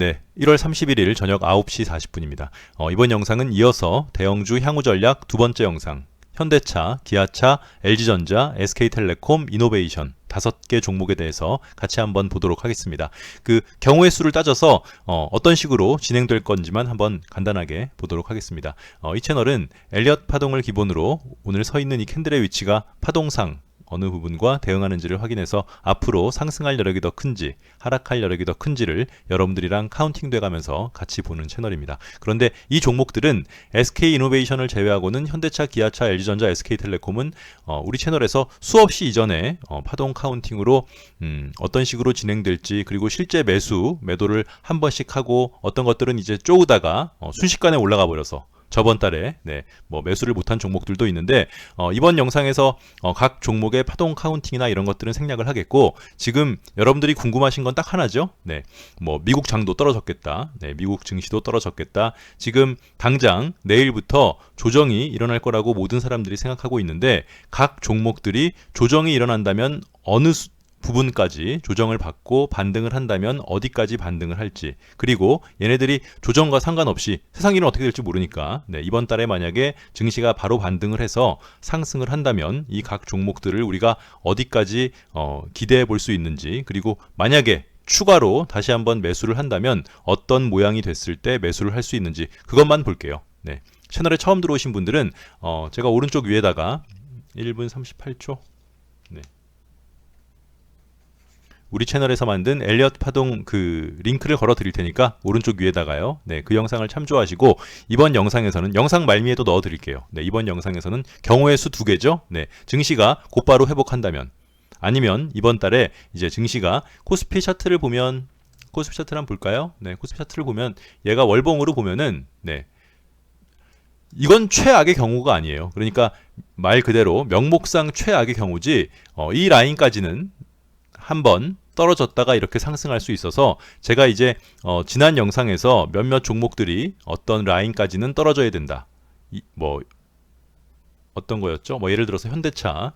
네, 1월 31일 저녁 9시 40분입니다. 어, 이번 영상은 이어서 대형주 향후 전략 두 번째 영상, 현대차, 기아차, LG전자, SK텔레콤, 이노베이션 다섯 개 종목에 대해서 같이 한번 보도록 하겠습니다. 그 경우의 수를 따져서 어, 어떤 식으로 진행될 건지만 한번 간단하게 보도록 하겠습니다. 어, 이 채널은 엘리엇 파동을 기본으로 오늘 서 있는 이 캔들의 위치가 파동상 어느 부분과 대응하는지를 확인해서 앞으로 상승할 여력이 더 큰지 하락할 여력이 더 큰지를 여러분들이랑 카운팅 돼가면서 같이 보는 채널입니다. 그런데 이 종목들은 SK 이노베이션을 제외하고는 현대차, 기아차, LG전자, SK텔레콤은 어, 우리 채널에서 수없이 이전에 어, 파동 카운팅으로 음, 어떤 식으로 진행될지 그리고 실제 매수 매도를 한 번씩 하고 어떤 것들은 이제 쪼우다가 어, 순식간에 올라가 버려서 저번 달에 네, 뭐 매수를 못한 종목들도 있는데 어, 이번 영상에서 어, 각 종목의 파동 카운팅이나 이런 것들은 생략을 하겠고 지금 여러분들이 궁금하신 건 딱 하나죠. 네, 뭐 미국 장도 떨어졌겠다. 네, 미국 증시도 떨어졌겠다. 지금 당장 내일부터 조정이 일어날 거라고 모든 사람들이 생각하고 있는데 각 종목들이 조정이 일어난다면 어느 수, 부분까지 조정을 받고 반등을 한다면 어디까지 반등을 할지 그리고 얘네들이 조정과 상관없이 세상 일은 어떻게 될지 모르니까 네, 이번 달에 만약에 증시가 바로 반등을 해서 상승을 한다면 이 각 종목들을 우리가 어디까지 어, 기대해 볼 수 있는지 그리고 만약에 추가로 다시 한번 매수를 한다면 어떤 모양이 됐을 때 매수를 할 수 있는지 그것만 볼게요. 네. 채널에 처음 들어오신 분들은 어, 제가 오른쪽 위에다가 1분 38초 우리 채널에서 만든 엘리엇 파동 그 링크를 걸어 드릴 테니까 오른쪽 위에다가요. 네, 그 영상을 참조하시고 이번 영상에서는 영상 말미에도 넣어 드릴게요. 네, 이번 영상에서는 경우의 수 두 개죠. 네, 증시가 곧바로 회복한다면 아니면 이번 달에 이제 증시가 코스피 차트를 보면 코스피 차트를 볼까요? 네, 코스피 차트를 보면 얘가 월봉으로 보면은 네. 이건 최악의 경우가 아니에요. 그러니까 말 그대로 명목상 최악의 경우지 어, 이 라인까지는 한번 떨어졌다가 이렇게 상승할 수 있어서 제가 이제 어, 지난 영상에서 몇몇 종목들이 어떤 라인까지는 떨어져야 된다. 이, 뭐 어떤 거였죠? 뭐 예를 들어서 현대차,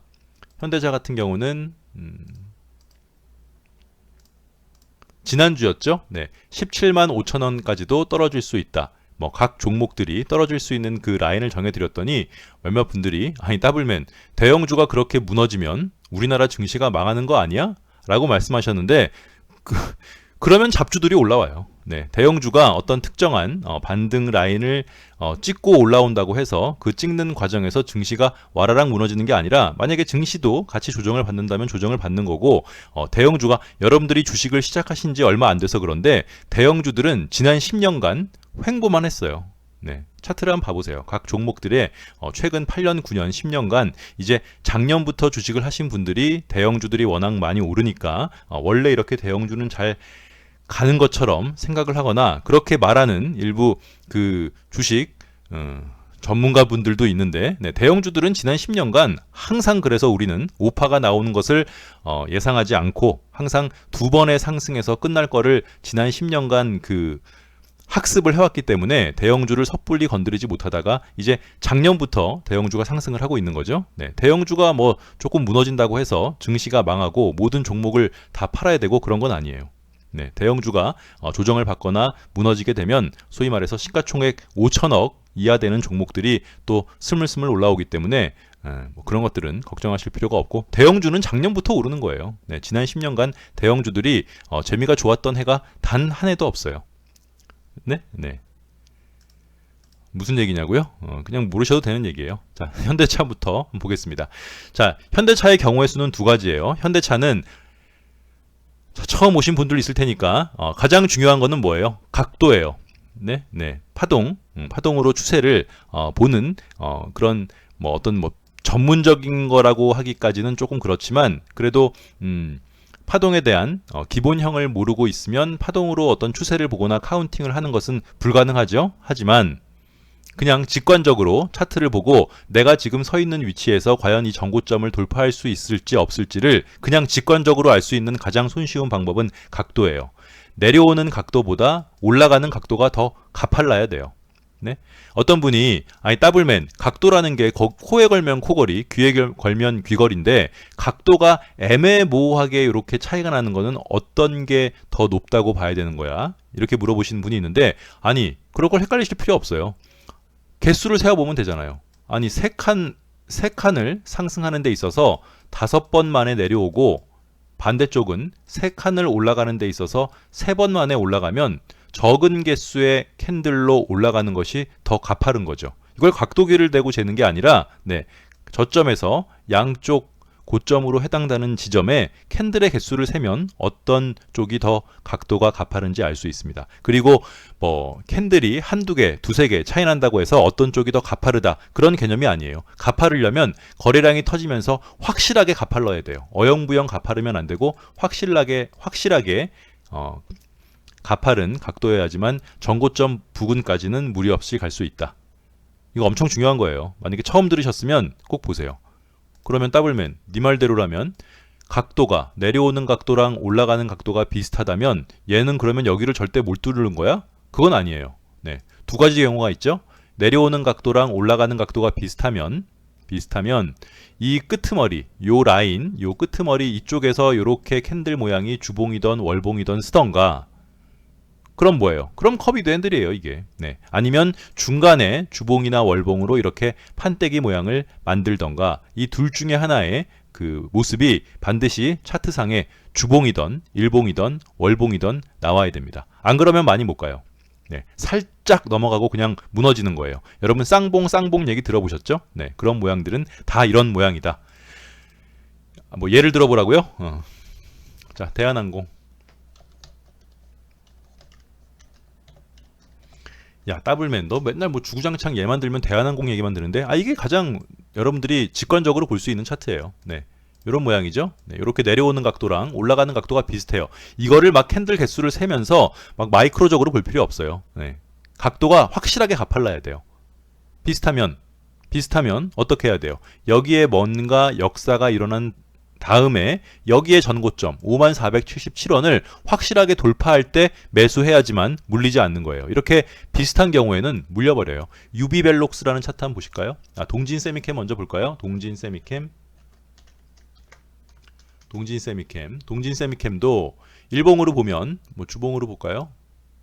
현대차 같은 경우는 음, 지난주였죠? 네, 17만 5천 원까지도 떨어질 수 있다. 뭐 각 종목들이 떨어질 수 있는 그 라인을 정해드렸더니 몇몇 분들이 아니 더블맨 대형주가 그렇게 무너지면 우리나라 증시가 망하는 거 아니야? 라고 말씀하셨는데 그, 그러면 잡주들이 올라와요. 네, 대형주가 어떤 특정한 어, 반등 라인을 어, 찍고 올라온다고 해서 그 찍는 과정에서 증시가 와라락 무너지는 게 아니라 만약에 증시도 같이 조정을 받는다면 조정을 받는 거고 어, 대형주가 여러분들이 주식을 시작하신 지 얼마 안 돼서 그런데 대형주들은 지난 10년간 횡보만 했어요. 네. 차트를 한번 봐보세요. 각 종목들의 어, 최근 8년, 9년, 10년간 이제 작년부터 주식을 하신 분들이 대형주들이 워낙 많이 오르니까 어, 원래 이렇게 대형주는 잘 가는 것처럼 생각을 하거나 그렇게 말하는 일부 그 주식 어, 전문가 분들도 있는데 네, 대형주들은 지난 10년간 항상 그래서 우리는 오파가 나오는 것을 어, 예상하지 않고 항상 두 번의 상승에서 끝날 거를 지난 10년간 그 학습을 해왔기 때문에 대형주를 섣불리 건드리지 못하다가 이제 작년부터 대형주가 상승을 하고 있는 거죠. 네, 대형주가 뭐 조금 무너진다고 해서 증시가 망하고 모든 종목을 다 팔아야 되고 그런 건 아니에요. 네, 대형주가 어, 조정을 받거나 무너지게 되면 소위 말해서 시가총액 5천억 이하 되는 종목들이 또 스물스물 올라오기 때문에 에, 뭐 그런 것들은 걱정하실 필요가 없고 대형주는 작년부터 오르는 거예요. 네, 지난 10년간 대형주들이 어, 재미가 좋았던 해가 단 한 해도 없어요. 네? 네. 무슨 얘기냐고요? 어, 그냥 모르셔도 되는 얘기예요. 자, 현대차부터 보겠습니다. 자, 현대차의 경우의 수는 두 가지예요. 현대차는 자, 처음 오신 분들 있을 테니까 어, 가장 중요한 거는 뭐예요? 각도예요. 네, 네, 파동, 음, 파동으로 추세를 어, 보는 어, 그런 뭐 어떤 뭐 전문적인 거라고 하기까지는 조금 그렇지만 그래도 음, 파동에 대한 어, 기본형을 모르고 있으면 파동으로 어떤 추세를 보거나 카운팅을 하는 것은 불가능하죠. 하지만 그냥 직관적으로 차트를 보고 내가 지금 서 있는 위치에서 과연 이 정고점을 돌파할 수 있을지 없을지를 그냥 직관적으로 알 수 있는 가장 손쉬운 방법은 각도예요. 내려오는 각도보다 올라가는 각도가 더 가팔라야 돼요. 네? 어떤 분이 아니 더블맨 각도라는 게 거- 코에 걸면 코걸이, 귀에 결- 걸면 귀걸인데 각도가 애매모호하게 이렇게 차이가 나는 거는 어떤 게 더 높다고 봐야 되는 거야? 이렇게 물어보시는 분이 있는데 아니 그런 걸 헷갈리실 필요 없어요. 개수를 세어보면 되잖아요. 아니 세 칸, 세 칸을 상승하는 데 있어서 다섯 번 만에 내려오고 반대쪽은 세 칸을 올라가는 데 있어서 세 번 만에 올라가면 적은 개수의 캔들로 올라가는 것이 더 가파른 거죠. 이걸 각도기를 대고 재는 게 아니라 네, 저점에서 양쪽 고점으로 해당되는 지점에 캔들의 개수를 세면 어떤 쪽이 더 각도가 가파른지 알 수 있습니다. 그리고 뭐 캔들이 한두 개, 두세 개 차이 난다고 해서 어떤 쪽이 더 가파르다 그런 개념이 아니에요. 가파르려면 거래량이 터지면서 확실하게 가팔러야 돼요. 어영부영 가파르면 안 되고 확실하게 확실하게 어, 가파른 각도여야지만 전고점 부근까지는 무리 없이 갈 수 있다. 이거 엄청 중요한 거예요. 만약에 처음 들으셨으면 꼭 보세요. 그러면 더블맨, 네 말대로라면 각도가 내려오는 각도랑 올라가는 각도가 비슷하다면 얘는 그러면 여기를 절대 못 뚫는 거야? 그건 아니에요. 네. 두 가지 경우가 있죠. 내려오는 각도랑 올라가는 각도가 비슷하면 비슷하면 이 끄트머리, 요 라인, 요 끄트머리 이쪽에서 요렇게 캔들 모양이 주봉이던 월봉이던 쓰던가 그럼 뭐예요? 그럼 커비드 핸들이에요, 이게. 네. 아니면 중간에 주봉이나 월봉으로 이렇게 판때기 모양을 만들던가 이 둘 중에 하나의 그 모습이 반드시 차트상에 주봉이던 일봉이던 월봉이던 나와야 됩니다. 안 그러면 많이 못 가요. 네. 살짝 넘어가고 그냥 무너지는 거예요. 여러분 쌍봉 쌍봉 얘기 들어보셨죠? 네. 그런 모양들은 다 이런 모양이다. 아, 뭐 예를 들어보라고요? 어. 자, 대한항공. 야 더블맨 너 맨날 뭐 주구장창 얘만 들면 대한항공 얘기만 드는데 아 이게 가장 여러분들이 직관적으로 볼 수 있는 차트예요. 네. 이런 모양이죠. 네, 이렇게 내려오는 각도랑 올라가는 각도가 비슷해요. 이거를 막 캔들 개수를 세면서 막 마이크로적으로 볼 필요 없어요. 네. 각도가 확실하게 가팔라야 돼요. 비슷하면 비슷하면 어떻게 해야 돼요? 여기에 뭔가 역사가 일어난 다음에 여기에 전고점 5477원을 확실하게 돌파할 때 매수해야지만 물리지 않는 거예요. 이렇게 비슷한 경우에는 물려버려요. 유비벨록스라는 차트 한번 보실까요? 아, 동진 세미캠 먼저 볼까요? 동진 세미캠 동진 세미캠 동진 세미캠도 일봉으로 보면 뭐 주봉으로 볼까요?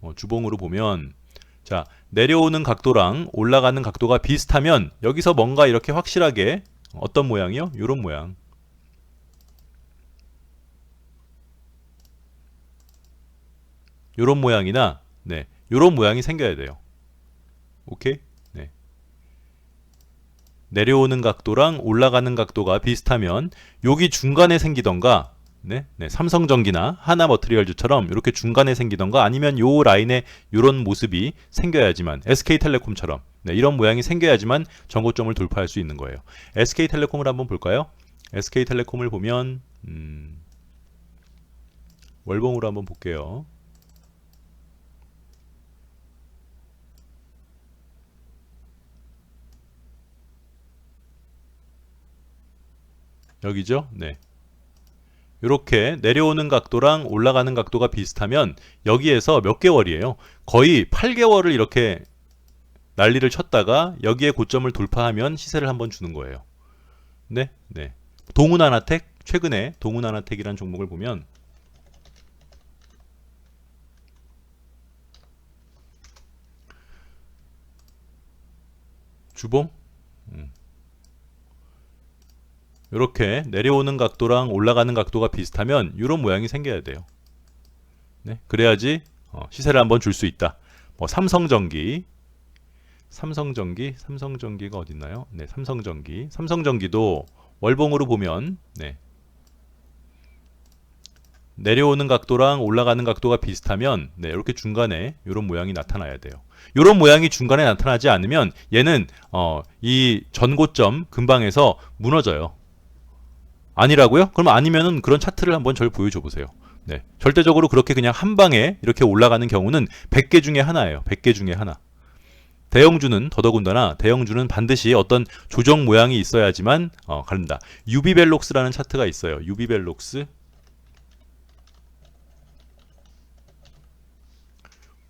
어, 주봉으로 보면 자 내려오는 각도랑 올라가는 각도가 비슷하면 여기서 뭔가 이렇게 확실하게 어떤 모양이요? 이런 모양 요런 모양이나 네 요런 모양이 생겨야 돼요. 오케이? 네. 내려오는 각도랑 올라가는 각도가 비슷하면 여기 중간에 생기던가 네, 네, 삼성전기나 하나 머트리얼즈처럼 이렇게 중간에 생기던가 아니면 요 라인에 요런 모습이 생겨야지만 SK텔레콤처럼 네, 이런 모양이 생겨야지만 전고점을 돌파할 수 있는 거예요. SK텔레콤을 한번 볼까요? SK텔레콤을 보면 음, 월봉으로 한번 볼게요. 여기죠? 네. 이렇게 내려오는 각도랑 올라가는 각도가 비슷하면 여기에서 몇 개월이에요? 거의 8개월을 이렇게 난리를 쳤다가 여기에 고점을 돌파하면 시세를 한번 주는 거예요. 네, 네. 동훈하나텍 최근에 동훈하나텍이라는 종목을 보면 주봉 이렇게 내려오는 각도랑 올라가는 각도가 비슷하면 이런 모양이 생겨야 돼요. 네, 그래야지 어, 시세를 한번 줄 수 있다. 뭐 삼성전기, 삼성전기, 삼성전기가 어디 있나요? 네, 삼성전기, 삼성전기도 월봉으로 보면 네, 내려오는 각도랑 올라가는 각도가 비슷하면 네, 이렇게 중간에 이런 모양이 나타나야 돼요. 이런 모양이 중간에 나타나지 않으면 얘는 어, 이 전고점 근방에서 무너져요. 아니라고요? 그럼 아니면은 그런 차트를 한번 절 보여줘 보세요. 네. 절대적으로 그렇게 그냥 한 방에 이렇게 올라가는 경우는 100개 중에 하나예요. 100개 중에 하나. 대형주는 더더군다나 대형주는 반드시 어떤 조정 모양이 있어야지만 어, 가른다. 유비벨록스라는 차트가 있어요. 유비벨록스.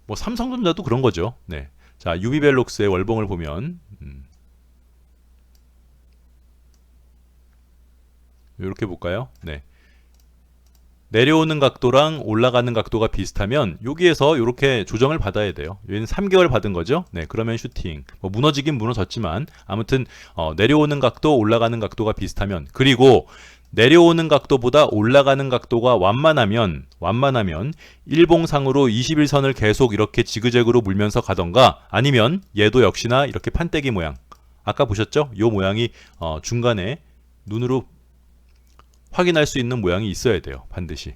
뭐 삼성전자도 그런 거죠. 네. 자, 유비벨록스의 월봉을 보면 이렇게 볼까요? 네. 내려오는 각도랑 올라가는 각도가 비슷하면 여기에서 이렇게 조정을 받아야 돼요. 얘는 3개월 받은 거죠. 네, 그러면 슈팅. 뭐 무너지긴 무너졌지만 아무튼 어, 내려오는 각도, 올라가는 각도가 비슷하면 그리고 내려오는 각도보다 올라가는 각도가 완만하면 완만하면 일봉상으로 21선을 계속 이렇게 지그재그로 물면서 가던가 아니면 얘도 역시나 이렇게 판때기 모양. 아까 보셨죠? 요 모양이 어, 중간에 눈으로 확인할 수 있는 모양이 있어야 돼요. 반드시.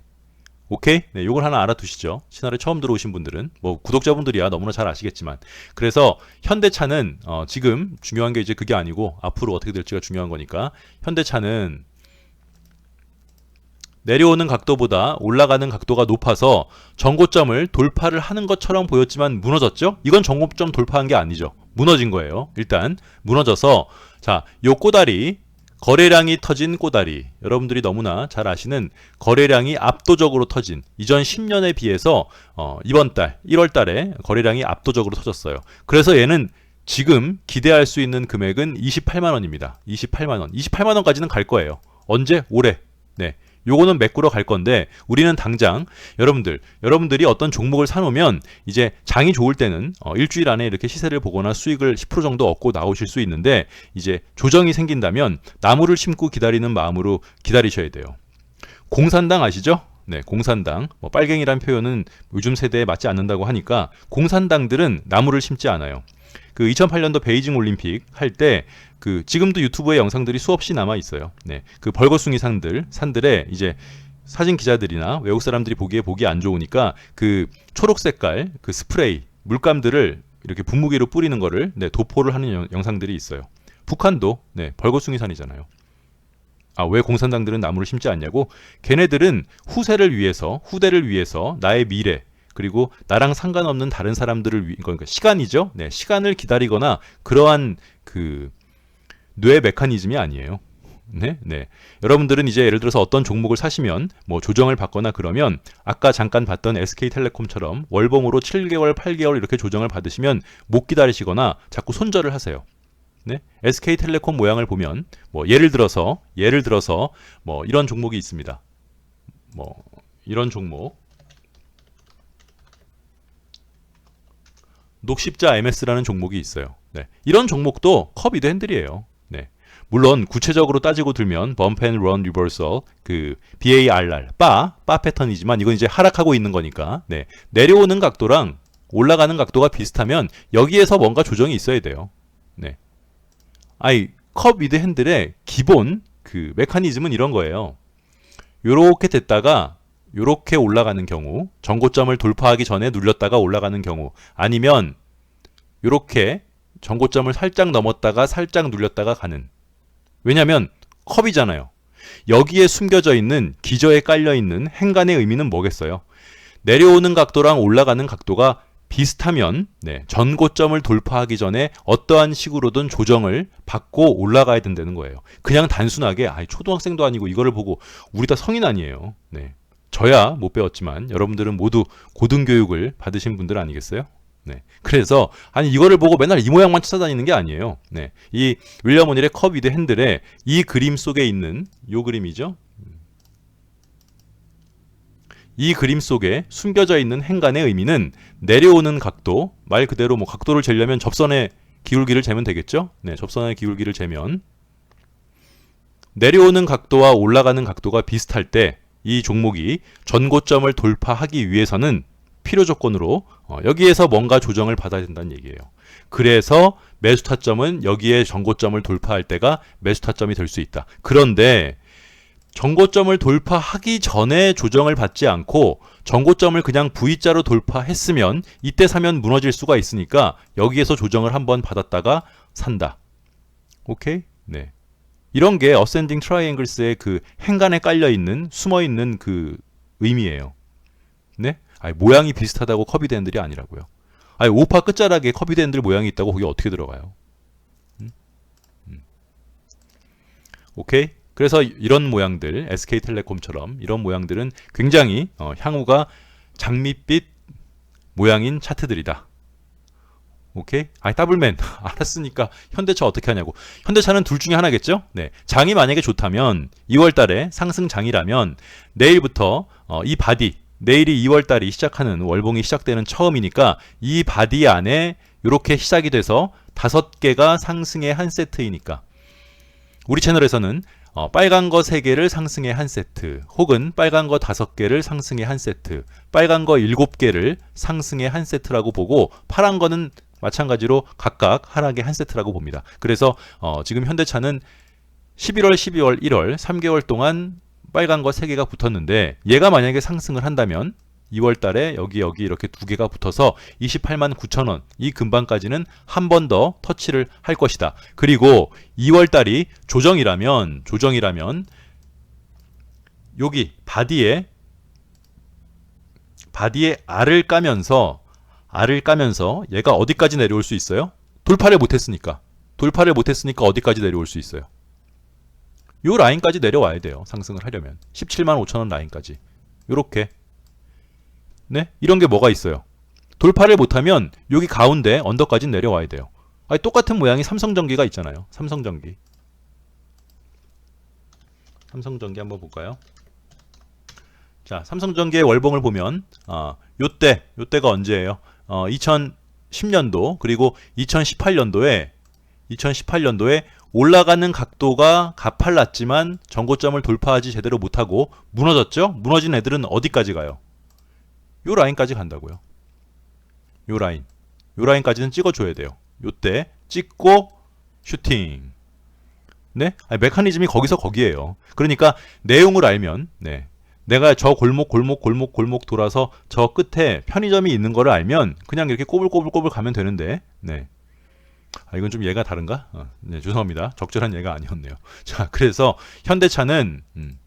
오케이? 네, 요걸 하나 알아두시죠. 채널에 처음 들어오신 분들은 뭐 구독자분들이야 너무나 잘 아시겠지만 그래서 현대차는 어, 지금 중요한 게 이제 그게 아니고 앞으로 어떻게 될지가 중요한 거니까 현대차는 내려오는 각도보다 올라가는 각도가 높아서 전고점을 돌파를 하는 것처럼 보였지만 무너졌죠? 이건 전고점 돌파한 게 아니죠. 무너진 거예요. 일단 무너져서 자, 요 꼬다리 거래량이 터진 꼬다리. 여러분들이 너무나 잘 아시는 거래량이 압도적으로 터진 이전 10년에 비해서 어, 이번 달 1월 달에 거래량이 압도적으로 터졌어요. 그래서 얘는 지금 기대할 수 있는 금액은 28만 원입니다. 28만 원. 28만 원까지는 갈 거예요. 언제? 올해. 네. 요거는 메꾸러 갈 건데 우리는 당장 여러분들 여러분들이 어떤 종목을 사놓으면 이제 장이 좋을 때는 어, 일주일 안에 이렇게 시세를 보거나 수익을 10% 정도 얻고 나오실 수 있는데 이제 조정이 생긴다면 나무를 심고 기다리는 마음으로 기다리셔야 돼요. 공산당 아시죠? 네, 공산당. 뭐 빨갱이란 표현은 요즘 세대에 맞지 않는다고 하니까 공산당들은 나무를 심지 않아요. 그 2008년도 베이징 올림픽 할 때 그 지금도 유튜브에 영상들이 수없이 남아 있어요. 네. 그 벌거숭이 산들 산들에 이제 사진 기자들이나 외국 사람들이 보기에 보기 안 좋으니까 그 초록 색깔 그 스프레이 물감들을 이렇게 분무기로 뿌리는 거를 네, 도포를 하는 영, 영상들이 있어요. 북한도 네, 벌거숭이 산이잖아요. 아, 왜 공산당들은 나무를 심지 않냐고? 걔네들은 후세를 위해서, 후대를 위해서 나의 미래, 그리고 나랑 상관없는 다른 사람들을 위, 그러니까 시간이죠. 네, 시간을 기다리거나 그러한 그 뇌 메커니즘이 아니에요. 네, 네. 여러분들은 이제 예를 들어서 어떤 종목을 사시면 뭐 조정을 받거나 그러면 아까 잠깐 봤던 SK텔레콤처럼 월봉으로 7개월, 8개월 이렇게 조정을 받으시면 못 기다리시거나 자꾸 손절을 하세요. 네? SK텔레콤 모양을 보면 뭐 예를 들어서 예를 들어서 뭐 이런 종목이 있습니다. 뭐 이런 종목 녹십자 MS라는 종목이 있어요. 네. 이런 종목도 컵이드 핸들이에요. 네. 물론 구체적으로 따지고 들면 범펜 런 리버설 그 BARR 바, 바 패턴이지만 이건 이제 하락하고 있는 거니까 네. 내려오는 각도랑 올라가는 각도가 비슷하면 여기에서 뭔가 조정이 있어야 돼요. 네. 아이 컵 위드 핸들의 기본 그 메커니즘은 이런 거예요. 요렇게 됐다가 요렇게 올라가는 경우 전고점을 돌파하기 전에 눌렸다가 올라가는 경우 아니면 요렇게 전고점을 살짝 넘었다가 살짝 눌렸다가 가는 왜냐면 컵이잖아요. 여기에 숨겨져 있는 기저에 깔려 있는 행간의 의미는 뭐겠어요? 내려오는 각도랑 올라가는 각도가 비슷하면 네, 전고점을 돌파하기 전에 어떠한 식으로든 조정을 받고 올라가야 된다는 거예요. 그냥 단순하게 아, 초등학생도 아니고 이거를 보고 우리 다 성인 아니에요. 네. 저야 못 배웠지만 여러분들은 모두 고등교육을 받으신 분들 아니겠어요? 네. 그래서 아니 이거를 보고 맨날 이 모양만 찾아다니는 게 아니에요. 네. 이 윌리엄 오닐의 컵 위드 핸들에 이 그림 속에 있는 요 그림이죠. 이 그림 속에 숨겨져 있는 행간의 의미는 내려오는 각도, 말 그대로 뭐 각도를 재려면 접선의 기울기를 재면 되겠죠? 네, 접선의 기울기를 재면 내려오는 각도와 올라가는 각도가 비슷할 때 이 종목이 전고점을 돌파하기 위해서는 필요 조건으로 어, 여기에서 뭔가 조정을 받아야 된다는 얘기예요. 그래서 매수 타점은 여기에 전고점을 돌파할 때가 매수 타점이 될 수 있다. 그런데 정고점을 돌파하기 전에 조정을 받지 않고 정고점을 그냥 V자로 돌파했으면 이때 사면 무너질 수가 있으니까 여기에서 조정을 한번 받았다가 산다. 오케이? 네. 이런 게 어센딩 트라이앵글스의 그 행간에 깔려 있는 숨어 있는 그 의미예요. 네? 아니, 모양이 비슷하다고 커비드핸들이 아니라고요. 아니, 오파 끝자락에 커비드핸들 모양이 있다고 거기 어떻게 들어가요? 음? 음. 오케이? 그래서 이런 모양들, SK텔레콤처럼 이런 모양들은 굉장히 어, 향후가 장밋빛 모양인 차트들이다. 오케이? 아니 더블맨 알았으니까 현대차 어떻게 하냐고. 현대차는 둘 중에 하나겠죠? 네. 장이 만약에 좋다면 2월 달에 상승 장이라면 내일부터 어, 이 바디 내일이 2월 달이 시작하는 월봉이 시작되는 처음이니까 이 바디 안에 이렇게 시작이 돼서 다섯 개가 상승의 한 세트이니까 우리 채널에서는 어, 빨간 거 3개를 상승의 한 세트, 혹은 빨간 거 5개를 상승의 한 세트, 빨간 거 7개를 상승의 한 세트라고 보고 파란 거는 마찬가지로 각각 하락의 한 세트라고 봅니다. 그래서 어, 지금 현대차는 11월, 12월, 1월 3개월 동안 빨간 거 3개가 붙었는데 얘가 만약에 상승을 한다면 2월 달에 여기 여기 이렇게 두 개가 붙어서 28만 9천 원 이 근방까지는 한 번 더 터치를 할 것이다. 그리고 2월 달이 조정이라면 조정이라면 여기 바디에 바디에 알을 까면서 알을 까면서 얘가 어디까지 내려올 수 있어요? 돌파를 못했으니까 돌파를 못했으니까 어디까지 내려올 수 있어요? 요 라인까지 내려와야 돼요. 상승을 하려면 17만 5천 원 라인까지 요렇게 네? 이런 게 뭐가 있어요? 돌파를 못하면 여기 가운데 언더까지 내려와야 돼요. 아니, 똑같은 모양이 삼성전기가 있잖아요. 삼성전기. 삼성전기 한번 볼까요? 자, 삼성전기의 월봉을 보면 아, 요때, 요때가 언제예요? 어, 2010년도 그리고 2018년도에 2018년도에 올라가는 각도가 가팔랐지만 전고점을 돌파하지 제대로 못하고 무너졌죠? 무너진 애들은 어디까지 가요? 요 라인까지 간다고요. 요 라인. 요 라인까지는 찍어줘야 돼요. 요때 찍고 슈팅. 네? 아니, 메커니즘이 거기서 거기에요. 그러니까 내용을 알면 네. 내가 저 골목 골목 골목 골목 돌아서 저 끝에 편의점이 있는 거를 알면 그냥 이렇게 꼬불꼬불꼬불 가면 되는데 네. 아, 이건 좀 예가 다른가? 어, 네, 죄송합니다. 적절한 예가 아니었네요. 자, 그래서 현대차는 음,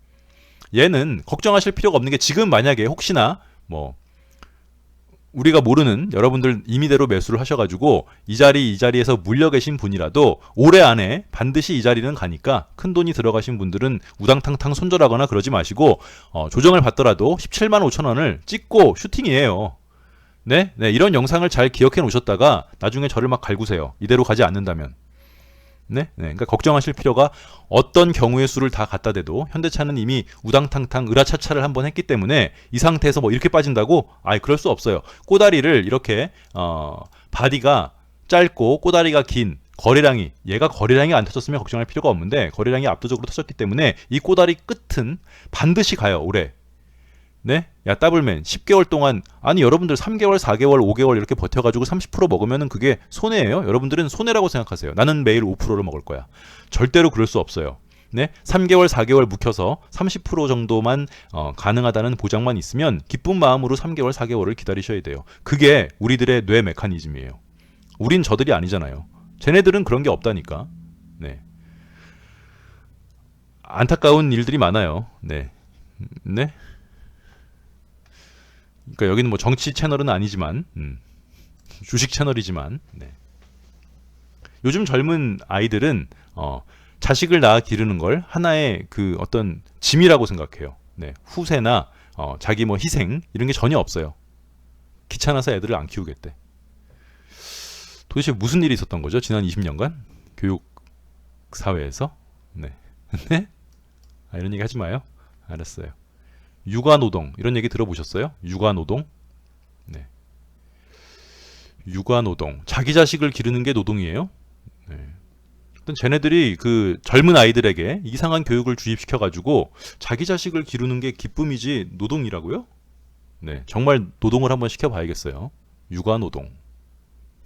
얘는 걱정하실 필요가 없는 게 지금 만약에 혹시나 뭐 우리가 모르는 여러분들 임의대로 매수를 하셔가지고 이 자리 이 자리에서 물려 계신 분이라도 올해 안에 반드시 이 자리는 가니까 큰 돈이 들어가신 분들은 우당탕탕 손절하거나 그러지 마시고 어, 조정을 받더라도 17만 5천 원을 찍고 슈팅이에요. 네, 네 이런 영상을 잘 기억해 놓으셨다가 나중에 저를 막 갈구세요. 이대로 가지 않는다면. 네? 네. 그러니까 걱정하실 필요가 어떤 경우의 수를 다 갖다 대도 현대차는 이미 우당탕탕 으라차차를 한번 했기 때문에 이 상태에서 뭐 이렇게 빠진다고? 아이 그럴 수 없어요. 꼬다리를 이렇게 어 바디가 짧고 꼬다리가 긴 거래량이 얘가 거래량이 안 터졌으면 걱정할 필요가 없는데 거래량이 압도적으로 터졌기 때문에 이 꼬다리 끝은 반드시 가요 올해 네? 야, 더블맨 10개월 동안 아니 여러분들 3개월, 4개월, 5개월 이렇게 버텨 가지고 30% 먹으면은 그게 손해예요. 여러분들은 손해라고 생각하세요. 나는 매일 5%를 먹을 거야. 절대로 그럴 수 없어요. 네? 3개월, 4개월 묵혀서 30% 정도만 어, 가능하다는 보장만 있으면 기쁜 마음으로 3개월, 4개월을 기다리셔야 돼요. 그게 우리들의 뇌 메커니즘이에요. 우린 저들이 아니잖아요. 쟤네들은 그런 게 없다니까. 네. 안타까운 일들이 많아요. 네. 네. 그러니까 여기는 뭐 정치 채널은 아니지만 음, 주식 채널이지만 네. 요즘 젊은 아이들은 어, 자식을 낳아 기르는 걸 하나의 그 어떤 짐이라고 생각해요. 네. 후세나 어, 자기 뭐 희생 이런 게 전혀 없어요. 귀찮아서 애들을 안 키우겠대. 도대체 무슨 일이 있었던 거죠? 지난 20년간 교육 사회에서 네. 네? 아, 이런 얘기 하지 마요. 알았어요. 육아노동 이런 얘기 들어보셨어요? 육아노동? 네. 육아노동 자기 자식을 기르는 게 노동이에요? 네. 어떤 쟤네들이 그 젊은 아이들에게 이상한 교육을 주입시켜 가지고 자기 자식을 기르는 게 기쁨이지 노동이라고요? 네, 정말 노동을 한번 시켜봐야겠어요. 육아노동.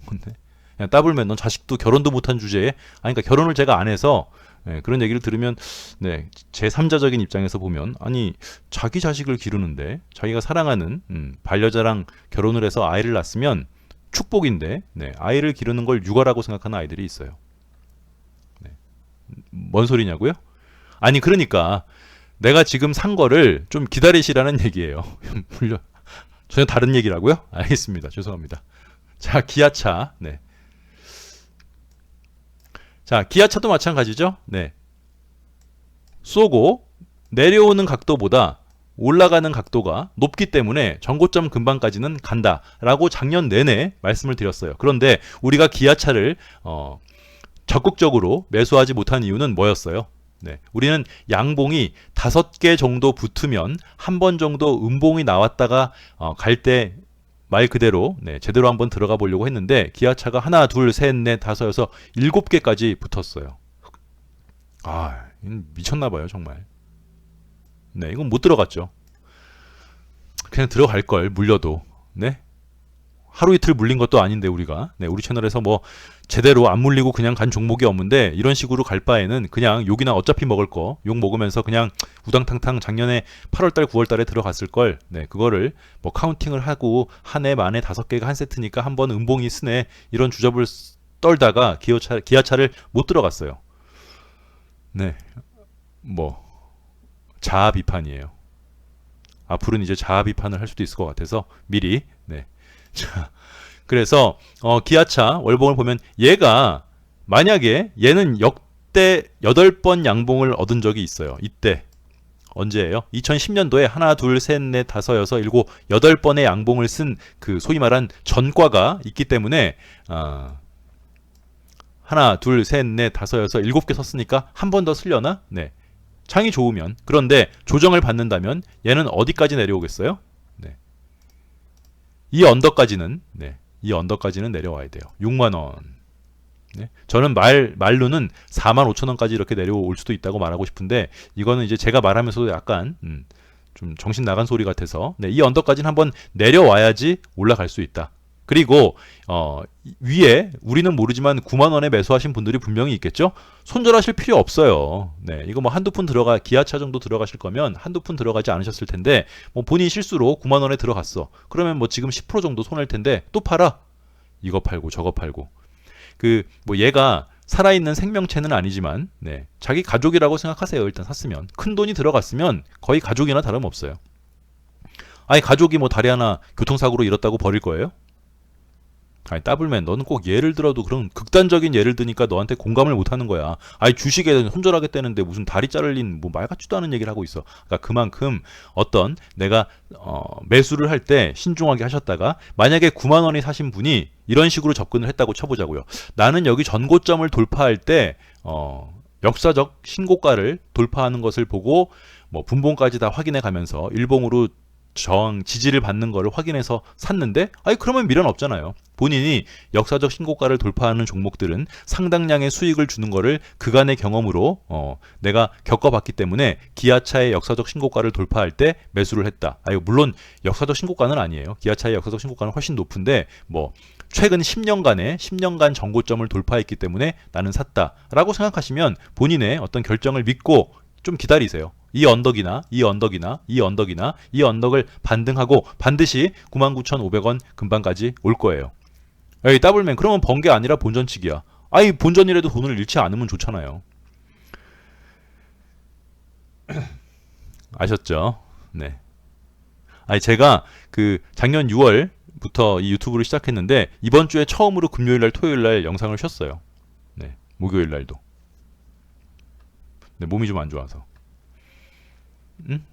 근데 그냥 따블면 넌 자식도 결혼도 못한 주제에 아니 그러니까 결혼을 제가 안 해서 네, 그런 얘기를 들으면 네, 제 3자적인 입장에서 보면 아니 자기 자식을 기르는데 자기가 사랑하는 음, 반려자랑 결혼을 해서 아이를 낳았으면 축복인데 네, 아이를 기르는 걸 육아라고 생각하는 아이들이 있어요. 네. 뭔 소리냐고요? 아니 그러니까 내가 지금 산 거를 좀 기다리시라는 얘기예요. 물론 전혀 다른 얘기라고요? 알겠습니다. 죄송합니다. 자 기아차 네. 자, 기아차도 마찬가지죠. 네. 쏘고 내려오는 각도보다 올라가는 각도가 높기 때문에 전고점 근방까지는 간다라고 작년 내내 말씀을 드렸어요. 그런데 우리가 기아차를 어, 적극적으로 매수하지 못한 이유는 뭐였어요? 네, 우리는 양봉이 다섯 개 정도 붙으면 한 번 정도 음봉이 나왔다가 어, 갈때 말 그대로 네, 제대로 한번 들어가 보려고 했는데 기아차가 하나, 둘, 셋, 넷, 다섯, 여섯, 일곱 개까지 붙었어요. 아, 미쳤나 봐요, 정말. 네, 이건 못 들어갔죠. 그냥 들어갈 걸 물려도. 네. 하루 이틀 물린 것도 아닌데 우리가 네, 우리 채널에서 뭐 제대로 안 물리고 그냥 간 종목이 없는데 이런 식으로 갈 바에는 그냥 욕이나 어차피 먹을 거 욕 먹으면서 그냥 우당탕탕 작년에 8월달 9월달에 들어갔을 걸 네, 그거를 뭐 카운팅을 하고 한 해 만에 다섯 개가 한 세트니까 한 번 음봉이 쓰네 이런 주접을 떨다가 기어차, 기아차를 못 들어갔어요. 네, 뭐 자아 비판이에요. 앞으로는 이제 자아 비판을 할 수도 있을 것 같아서 미리 네. 자, 그래서 어, 기아차 월봉을 보면 얘가 만약에 얘는 역대 8번 양봉을 얻은 적이 있어요. 이때 언제예요? 2010년도에 하나, 둘, 셋, 넷, 다섯, 여섯, 일곱, 여덟 번의 양봉을 쓴 그 소위 말한 전과가 있기 때문에 어, 하나, 둘, 셋, 넷, 다섯, 여섯, 일곱 개 썼으니까 한 번 더 쓸려나? 네. 창이 좋으면 그런데 조정을 받는다면 얘는 어디까지 내려오겠어요? 네. 이 언덕까지는 네. 이 언덕까지는 내려와야 돼요. 6만 원. 네. 저는 말 말로는 4만 5천 원까지 이렇게 내려올 수도 있다고 말하고 싶은데 이거는 이제 제가 말하면서도 약간 음, 좀 정신 나간 소리 같아서 네, 이 언덕까지는 한번 내려와야지 올라갈 수 있다. 그리고 어, 위에 우리는 모르지만 9만 원에 매수하신 분들이 분명히 있겠죠. 손절하실 필요 없어요. 네, 이거 뭐 한두 푼 들어가 기아차 정도 들어가실 거면 한두 푼 들어가지 않으셨을 텐데 뭐 본인 실수로 9만 원에 들어갔어. 그러면 뭐 지금 10% 정도 손할 텐데 또 팔아. 이거 팔고 저거 팔고. 그 뭐 얘가 살아있는 생명체는 아니지만 네, 자기 가족이라고 생각하세요. 일단 샀으면 큰 돈이 들어갔으면 거의 가족이나 다름없어요. 아니 가족이 뭐 다리 하나 교통사고로 잃었다고 버릴 거예요? 아니 따블맨 너는 꼭 예를 들어도 그런 극단적인 예를 드니까 너한테 공감을 못 하는 거야. 아니 주식에 손절하겠다는데 무슨 다리 자를린 뭐 말 같지도 않은 얘기를 하고 있어. 그러니까 그만큼 어떤 내가 어, 매수를 할 때 신중하게 하셨다가 만약에 9만 원이 사신 분이 이런 식으로 접근을 했다고 쳐보자고요. 나는 여기 전고점을 돌파할 때 어, 역사적 신고가를 돌파하는 것을 보고 뭐 분봉까지 다 확인해 가면서 일봉으로 저항 지지를 받는 거를 확인해서 샀는데 아니 그러면 미련 없잖아요. 본인이 역사적 신고가를 돌파하는 종목들은 상당량의 수익을 주는 거를 그간의 경험으로 어, 내가 겪어봤기 때문에 기아차의 역사적 신고가를 돌파할 때 매수를 했다. 아 물론 역사적 신고가는 아니에요. 기아차의 역사적 신고가는 훨씬 높은데 뭐 최근 10년간의 10년간 정고점을 돌파했기 때문에 나는 샀다라고 생각하시면 본인의 어떤 결정을 믿고 좀 기다리세요. 이 언덕이나 이 언덕이나 이 언덕이나 이 언덕을 반등하고 반드시 99,500원 금방까지 올 거예요. 에이 더블맨 그러면 번개 아니라 본전치기야. 아이 본전이라도 돈을 잃지 않으면 좋잖아요. 아셨죠? 네. 아니 제가 그 작년 6월부터 이 유튜브를 시작했는데 이번 주에 처음으로 금요일 날 토요일 날 영상을 쉬었어요. 네. 목요일 날도. 네, 몸이 좀 안 좋아서. 음?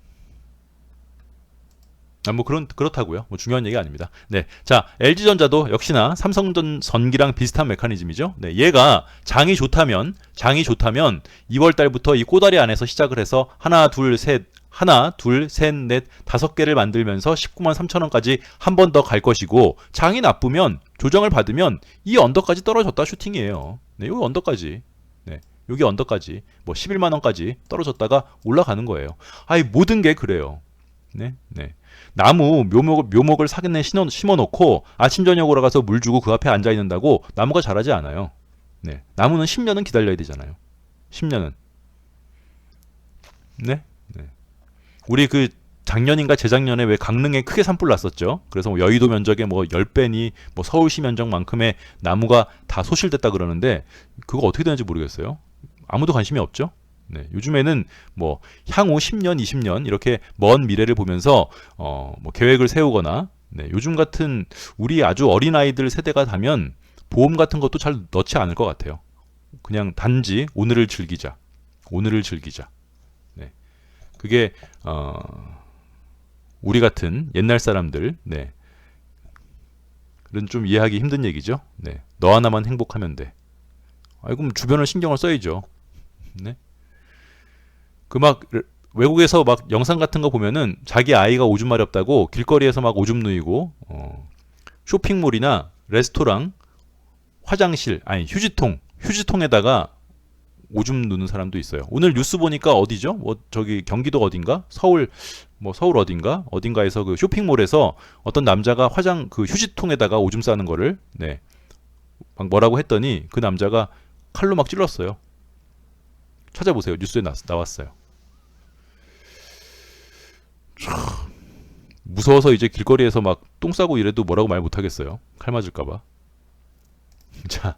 아, 뭐 그런 그렇다고요. 뭐 중요한 얘기 아닙니다. 네, 자 LG 전자도 역시나 삼성전 전기랑 비슷한 메커니즘이죠. 네, 얘가 장이 좋다면 장이 좋다면 2월 달부터 이 꼬다리 안에서 시작을 해서 하나, 둘, 셋, 하나, 둘, 셋, 넷, 다섯 개를 만들면서 19만 3천 원까지 한 번 더 갈 것이고 장이 나쁘면 조정을 받으면 이 언더까지 떨어졌다 슈팅이에요. 네, 이 언더까지. 네. 여기 언더까지 뭐 11만 원까지 떨어졌다가 올라가는 거예요. 아이 모든 게 그래요. 네, 네. 나무 묘목 묘목을 심어, 심어 놓고 아침 저녁으로 가서 물 주고 그 앞에 앉아 있는다고 나무가 자라지 않아요. 네, 나무는 10년은 기다려야 되잖아요. 10년은. 네, 네. 우리 그 작년인가 재작년에 왜 강릉에 크게 산불 났었죠. 그래서 뭐 여의도 면적의 뭐 10배니 뭐 서울시 면적만큼의 나무가 다 소실됐다 그러는데 그거 어떻게 되는지 모르겠어요. 아무도 관심이 없죠. 네, 요즘에는 뭐 향후 10년, 20년 이렇게 먼 미래를 보면서 어, 뭐 계획을 세우거나 네, 요즘 같은 우리 아주 어린 아이들 세대가 다면 보험 같은 것도 잘 넣지 않을 것 같아요. 그냥 단지 오늘을 즐기자, 오늘을 즐기자. 네, 그게 어, 우리 같은 옛날 사람들, 네. 그런 좀 이해하기 힘든 얘기죠. 네. 너 하나만 행복하면 돼. 아이 그럼 주변을 신경을 써야죠. 네. 그 막 외국에서 막 영상 같은 거 보면은 자기 아이가 오줌 마렵다고 길거리에서 막 오줌 누이고 어, 쇼핑몰이나 레스토랑 화장실 아니 휴지통 휴지통에다가 오줌 누는 사람도 있어요. 오늘 뉴스 보니까 어디죠? 뭐 저기 경기도 어딘가? 서울 뭐 서울 어딘가? 어딘가에서 그 쇼핑몰에서 어떤 남자가 화장 그 휴지통에다가 오줌 싸는 거를 네. 막 뭐라고 했더니 그 남자가 칼로 막 찔렀어요. 찾아보세요. 뉴스에 나, 나왔어요. 참, 무서워서 이제 길거리에서 막 똥 싸고 이래도 뭐라고 말 못하겠어요. 칼 맞을까봐. 자,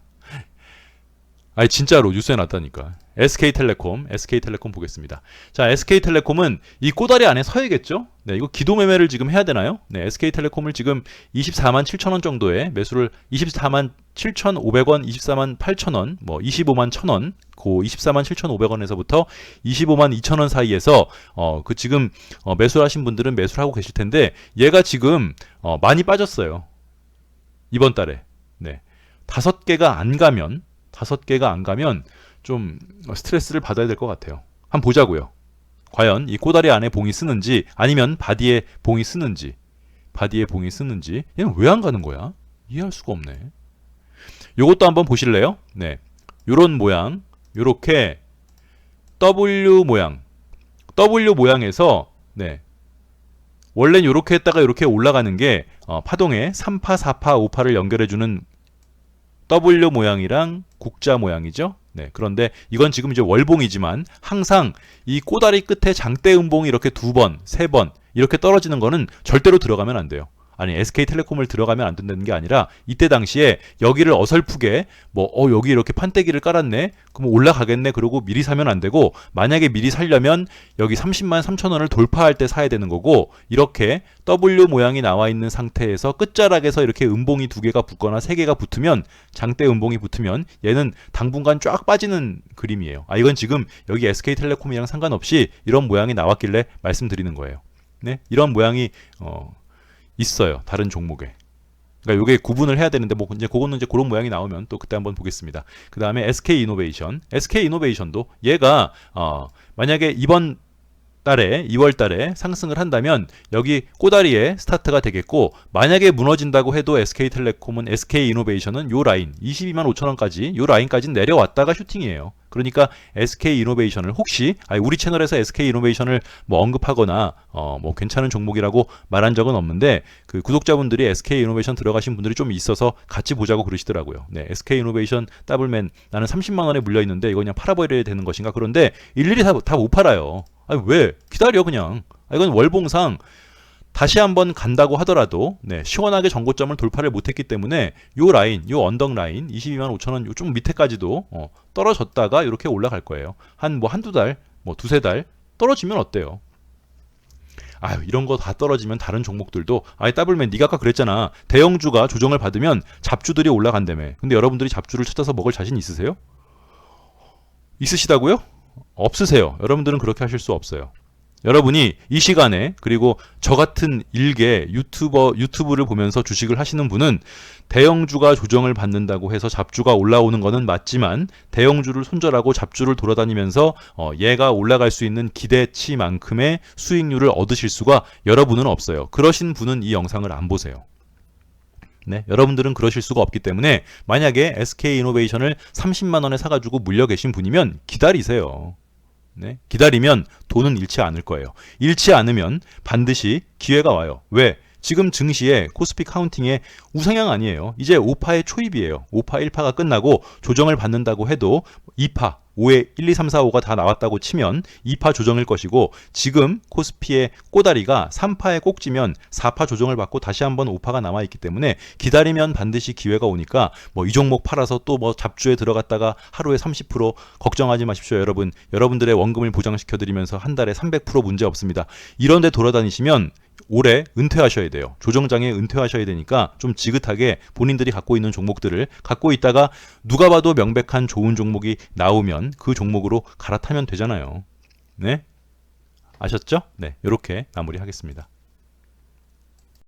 아니 진짜로 뉴스에 났다니까. SK텔레콤, SK텔레콤 보겠습니다. 자, SK텔레콤은 이 꼬다리 안에 서야겠죠? 네, 이거 기도 매매를 지금 해야 되나요? 네, SK텔레콤을 지금 24만 7천 원 정도에 매수를 24만 7,500원, 24만 8천 원, 뭐 25만 1천 원, 고 24만 7,500원에서부터 25만 2천 원 사이에서 어 그 지금 어, 매수를 하신 분들은 매수를 하고 계실 텐데 얘가 지금 어 많이 빠졌어요. 이번 달에. 네. 다섯 개가 안 가면 다섯 개가 안 가면 좀 스트레스를 받아야 될 것 같아요. 한번 보자고요. 과연 이 꼬다리 안에 봉이 쓰는지 아니면 바디에 봉이 쓰는지 바디에 봉이 쓰는지 얘는 왜 안 가는 거야? 이해할 수가 없네. 요것도 한번 보실래요? 네. 요런 모양 요렇게 W 모양 W 모양에서 네. 원래는 요렇게 했다가 요렇게 올라가는 게 어, 파동에 3파, 4파, 5파를 연결해주는 W 모양이랑 국자 모양이죠. 네, 그런데 이건 지금 이제 월봉이지만 항상 이 꼬다리 끝에 장대 음봉이 이렇게 두 번, 세 번 이렇게 떨어지는 거는 절대로 들어가면 안 돼요. 아니 SK텔레콤을 들어가면 안 된다는 게 아니라 이때 당시에 여기를 어설프게 뭐 어 여기 이렇게 판때기를 깔았네? 그럼 올라가겠네? 그러고 미리 사면 안 되고 만약에 미리 살려면 여기 30만 3천 원을 돌파할 때 사야 되는 거고 이렇게 W 모양이 나와 있는 상태에서 끝자락에서 이렇게 음봉이 두 개가 붙거나 세 개가 붙으면 장대 음봉이 붙으면 얘는 당분간 쫙 빠지는 그림이에요. 아 이건 지금 여기 SK텔레콤이랑 상관없이 이런 모양이 나왔길래 말씀드리는 거예요. 네? 이런 모양이 어 있어요. 다른 종목에. 그러니까 요게 구분을 해야 되는데 뭐 이제 그거는 이제 그런 모양이 나오면 또 그때 한번 보겠습니다. 그 다음에 SK 이노베이션. SK 이노베이션도 얘가 어 만약에 이번 달에 2월 달에 상승을 한다면 여기 꼬다리에 스타트가 되겠고 만약에 무너진다고 해도 SK텔레콤은 SK이노베이션은 요 라인 22만 5천 원까지 요 라인까지 내려왔다가 슈팅이에요. 그러니까 SK이노베이션을 혹시 아니 우리 채널에서 SK이노베이션을 뭐 언급하거나 어 뭐 괜찮은 종목이라고 말한 적은 없는데 그 구독자분들이 SK이노베이션 들어가신 분들이 좀 있어서 같이 보자고 그러시더라고요. 네, SK이노베이션 더블맨 나는 30만 원에 물려 있는데 이거 그냥 팔아버려야 되는 것인가? 그런데 일일이 다 다 못 팔아요. 아니 왜 기다려 그냥 아, 이건 월봉상 다시 한번 간다고 하더라도 네, 시원하게 전고점을 돌파를 못했기 때문에 요 라인, 요 언덕 라인 22만 5천 원, 요좀 밑에까지도 어, 떨어졌다가 이렇게 올라갈 거예요. 한 뭐 한두 달, 뭐 두세 달 떨어지면 어때요? 아유 이런 거 다 떨어지면 다른 종목들도 아이 더블맨 네가 아까 그랬잖아 대형주가 조정을 받으면 잡주들이 올라간다며 근데 여러분들이 잡주를 찾아서 먹을 자신 있으세요? 있으시다고요? 없으세요. 여러분들은 그렇게 하실 수 없어요. 여러분이 이 시간에 그리고 저 같은 일개 유튜버 유튜브를 보면서 주식을 하시는 분은 대형주가 조정을 받는다고 해서 잡주가 올라오는 거는 맞지만 대형주를 손절하고 잡주를 돌아다니면서 어, 얘가 올라갈 수 있는 기대치만큼의 수익률을 얻으실 수가 여러분은 없어요. 그러신 분은 이 영상을 안 보세요. 네, 여러분들은 그러실 수가 없기 때문에 만약에 SK 이노베이션을 30만 원에 사가지고 물려 계신 분이면 기다리세요. 네, 기다리면 돈은 잃지 않을 거예요. 잃지 않으면 반드시 기회가 와요. 왜? 지금 증시에 코스피 카운팅에 우상향 아니에요. 이제 5파의 초입이에요. 5파 1파가 끝나고 조정을 받는다고 해도 2파 5에 1, 2, 3, 4, 5가 다 나왔다고 치면 2파 조정일 것이고 지금 코스피의 꼬다리가 3파에 꼭지면 4파 조정을 받고 다시 한번 5파가 남아 있기 때문에 기다리면 반드시 기회가 오니까 뭐 이 종목 팔아서 또 뭐 잡주에 들어갔다가 하루에 30% 걱정하지 마십시오 여러분. 여러분들의 원금을 보장시켜 드리면서 한 달에 300% 문제 없습니다. 이런 데 돌아다니시면 올해 은퇴하셔야 돼요. 조정장에 은퇴하셔야 되니까 좀 지긋하게 본인들이 갖고 있는 종목들을 갖고 있다가 누가 봐도 명백한 좋은 종목이 나오면 그 종목으로 갈아타면 되잖아요. 네? 아셨죠? 네, 이렇게 마무리하겠습니다.